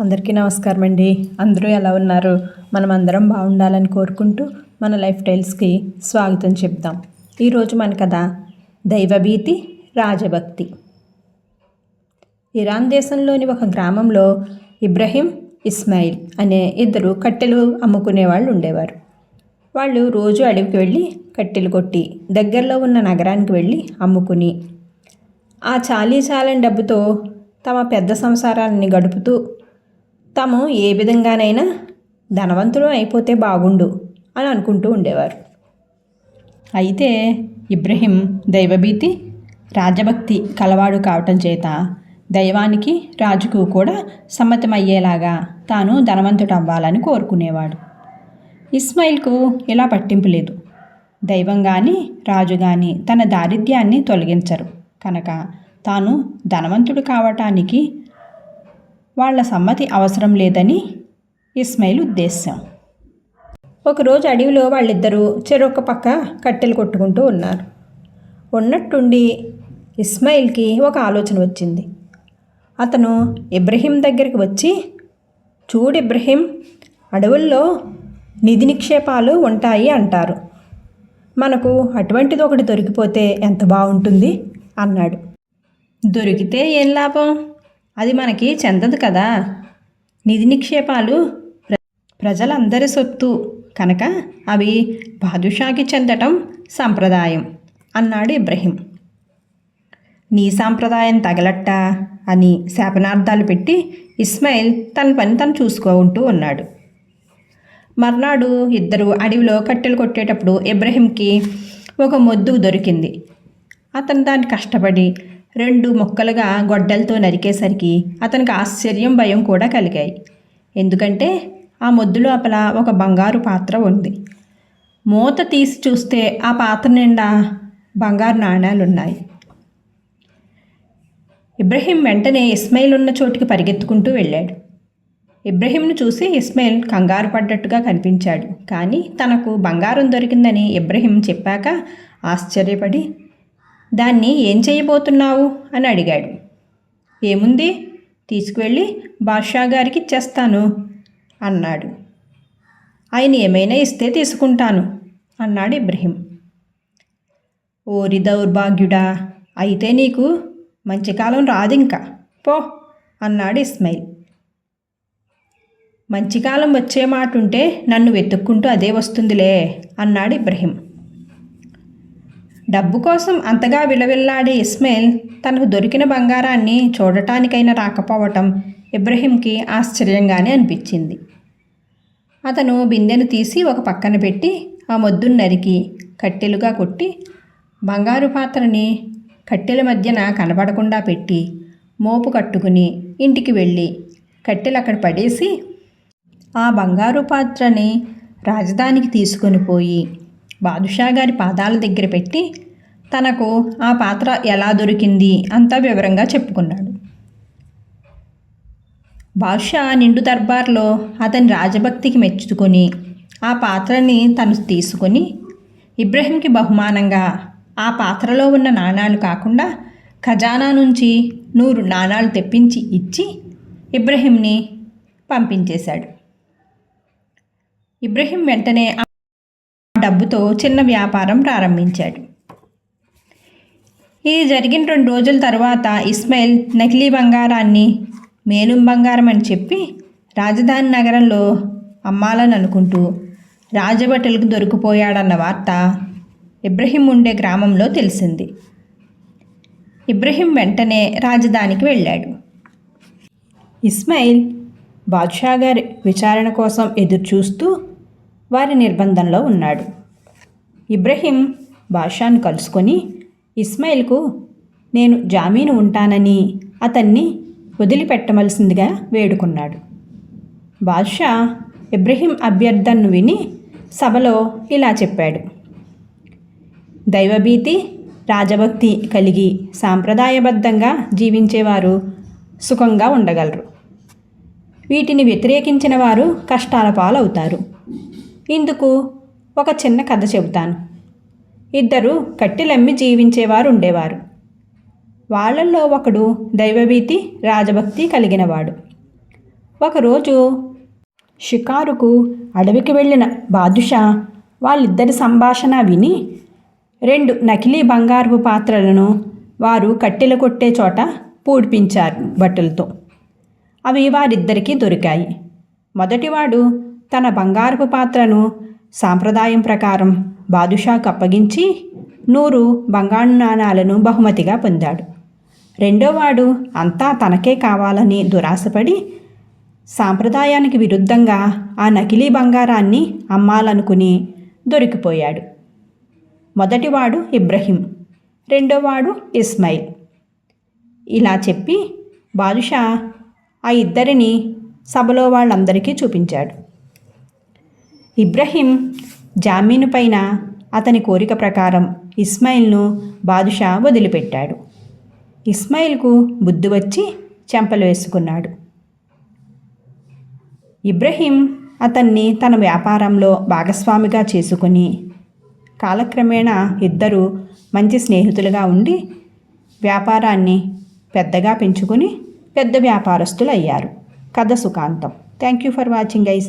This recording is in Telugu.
అందరికీ నమస్కారం అండి అందరూ ఎలా ఉన్నారు? మనం అందరం బాగుండాలని కోరుకుంటూ మన లైఫ్ స్టైల్స్కి స్వాగతం చెప్దాం. ఈరోజు మన కథ దైవభీతి రాజభక్తి. ఇరాన్ దేశంలోని ఒక గ్రామంలో ఇబ్రహీం ఇస్మాయిల్ అనే ఇద్దరు కట్టెలు అమ్ముకునే వాళ్ళు ఉండేవారు. వాళ్ళు రోజు అడవికి వెళ్ళి కట్టెలు కొట్టి దగ్గరలో ఉన్న నగరానికి వెళ్ళి అమ్ముకుని ఆ చాలీ చాలని డబ్బుతో తమ పెద్ద సంసారాలని గడుపుతూ తాము ఏ విధంగానైనా ధనవంతులు అయిపోతే బాగుండు అని అనుకుంటూ ఉండేవారు. అయితే ఇబ్రహీం దైవభీతి రాజభక్తి కలవాడు కావటం చేత దైవానికి రాజుకు కూడా సమ్మతమయ్యేలాగా తాను ధనవంతుడు అవ్వాలని కోరుకునేవాడు. ఇస్మాయిల్కు ఇలా పట్టింపు లేదు. దైవం కానీ రాజు కానీ తన దారిద్ర్యాన్ని తొలగించరు. కనుక తాను ధనవంతుడు కావటానికి వాళ్ళ సమ్మతి అవసరం లేదని ఇస్మాయిల్ ఉద్దేశం ఒకరోజు అడవిలో వాళ్ళిద్దరూ చెరొక పక్క కట్టెలు కొట్టుకుంటూ ఉన్నారు. ఉన్నట్టుండి ఇస్మాయిల్కి ఒక ఆలోచన వచ్చింది. అతను ఇబ్రహీం దగ్గరికి వచ్చి చూడు ఇబ్రహీం అడవుల్లో నిధి నిక్షేపాలు ఉంటాయి అంటారు. మనకు అటువంటిది ఒకటి దొరికిపోతే ఎంత బాగుంటుంది? అన్నాడు. దొరికితే ఏం లాభం? అది మనకి చెందదు కదా. నిధి నిక్షేపాలు ప్ర- ప్రజలందరి సొత్తు. కనుక అవి బాదుషాకి చెందటం సంప్రదాయం అన్నాడు ఇబ్రహీం. నీ సాంప్రదాయం తగలట్ట అని శాపనార్థాలు పెట్టి ఇస్మాయిల్ తన పని తను చూసుకుంటూ ఉన్నాడు. మర్నాడు ఇద్దరు అడవిలో కట్టెలు కొట్టేటప్పుడు ఇబ్రహీంకి ఒక మొద్దు దొరికింది. అతను దాన్ని కష్టపడి రెండు ముక్కలుగా గొడ్డలతో నరికేసరికి అతనికి ఆశ్చర్యం భయం కూడా కలిగాయి. ఎందుకంటే ఆ మొద్దు లోపల ఒక బంగారు పాత్ర ఉంది. మూత తీసి చూస్తే ఆ పాత్ర నిండా బంగారు నాణాలున్నాయి. ఇబ్రహీం వెంటనే ఇస్మాయిల్ ఉన్న చోటుకి పరిగెత్తుకుంటూ వెళ్ళాడు. ఇబ్రహీంను చూసి ఇస్మాయిల్ కంగారు పడ్డట్టుగా కనిపించాడు. కానీ తనకు బంగారం దొరికిందని ఇబ్రహీం చెప్పాక ఆశ్చర్యపడి దాన్ని ఏం చేయబోతున్నావు? అని అడిగాడు. ఏముంది? తీసుకువెళ్ళి బాద్షా గారికి ఇచ్చేస్తాను అన్నాడు. ఆయన ఏమైనా ఇస్తే తీసుకుంటాను అన్నాడు ఇబ్రహీం. ఓరి దౌర్భాగ్యుడా అయితే నీకు మంచి కాలం రాదు ఇంకా పో అన్నాడు ఇస్మాయిల్. మంచి కాలం వచ్చే మాట ఉంటే నన్ను వెతుక్కుంటూ అదే వస్తుందిలే అన్నాడు ఇబ్రహీం. డబ్బు కోసం అంతగా విలవిల్లాడే ఇస్మాయిల్ తనకు దొరికిన బంగారాన్ని చూడటానికైనా రాకపోవటం ఇబ్రహీంకి ఆశ్చర్యంగానే అనిపించింది. అతను బిందెను తీసి ఒక పక్కన పెట్టి ఆ మొద్దును నరికి కట్టెలుగా కొట్టి బంగారు పాత్రని కట్టెల మధ్యన కనబడకుండా పెట్టి మోపు కట్టుకుని ఇంటికి వెళ్ళి కట్టెలు అక్కడ పడేసి ఆ బంగారు పాత్రని రాజధానికి తీసుకొని పోయి బాదుషా గారి పాదాల దగ్గర పెట్టి తనకు ఆ పాత్ర ఎలా దొరికింది అంతా వివరంగా చెప్పుకున్నాడు. బాదుషా నిండు దర్బార్లో అతని రాజభక్తికి మెచ్చుకొని ఆ పాత్రని తను తీసుకొని ఇబ్రహీంకి బహుమానంగా ఆ పాత్రలో ఉన్న నాణాలు కాకుండా ఖజానా నుంచి నూరు నాణాలు తెప్పించి ఇచ్చి ఇబ్రహీంని పంపించేశాడు. ఇబ్రహీం వెంటనే డబ్బుతో చిన్న వ్యాపారం ప్రారంభించాడు. ఇది జరిగిన రెండు రోజుల తర్వాత ఇస్మాయిల్ నకిలీ బంగారాన్ని మేలుం బంగారం అని చెప్పి రాజధాని నగరంలో అమ్మాలని అనుకుంటూ రాజభటులకు దొరికిపోయాడన్న వార్త ఇబ్రహీం ఉండే గ్రామంలో తెలిసింది. ఇబ్రహీం వెంటనే రాజధానికి వెళ్ళాడు. ఇస్మాయిల్ బాద్షా గారి విచారణ కోసం ఎదురు చూస్తూ వారి నిర్బంధంలో ఉన్నాడు. ఇబ్రహీం బాద్షాను కలుసుకొని ఇస్మాయిల్కు నేను జామీను ఉంటానని అతన్ని వదిలిపెట్టవలసిందిగా వేడుకున్నాడు. బాద్షా ఇబ్రహీం అభ్యర్థనను విని సభలో ఇలా చెప్పాడు. దైవభీతి రాజభక్తి కలిగి సాంప్రదాయబద్ధంగా జీవించేవారు సుఖంగా ఉండగలరు. వీటిని వ్యతిరేకించిన వారు కష్టాల పాలవుతారు. ఇందుకు ఒక చిన్న కథ చెబుతాను. ఇద్దరు కట్టెలమ్మి జీవించేవారు ఉండేవారు వాళ్ళల్లో ఒకడు దైవభీతి రాజభక్తి కలిగినవాడు. ఒకరోజు షికారుకు అడవికి వెళ్ళిన బాదుషా వాళ్ళిద్దరి సంభాషణ విని రెండు నకిలీ బంగారపు పాత్రలను వారు కట్టెలు కొట్టే చోట పూడిపించారు బట్టలతో. అవి వారిద్దరికీ దొరికాయి. మొదటివాడు తన బంగారపు పాత్రను సాంప్రదాయం ప్రకారం బాదుషాకు అప్పగించి నూరు బంగారు నాణాలను బహుమతిగా పొందాడు. రెండోవాడు అంతా తనకే కావాలని దురాశపడి సాంప్రదాయానికి విరుద్ధంగా ఆ నకిలీ బంగారాన్ని అమ్మాలనుకుని దొరికిపోయాడు. మొదటివాడు ఇబ్రహీం రెండోవాడు ఇస్మాయిల్. ఇలా చెప్పి బాదుషా ఆ ఇద్దరిని సభలో వాళ్ళందరికీ చూపించాడు. ఇబ్రహీం జామీను పైన అతని కోరిక ప్రకారం ఇస్మాయిల్ను బాదుషా వదిలిపెట్టాడు. ఇస్మాయిల్కు బుద్ధి వచ్చి చెంపలు వేసుకున్నాడు. ఇబ్రహీం అతన్ని తన వ్యాపారంలో భాగస్వామిగా చేసుకుని కాలక్రమేణా ఇద్దరు మంచి స్నేహితులుగా ఉండి వ్యాపారాన్ని పెద్దగా పెంచుకుని పెద్ద వ్యాపారస్తులు అయ్యారు కథ సుఖాంతం. Thank you for watching guys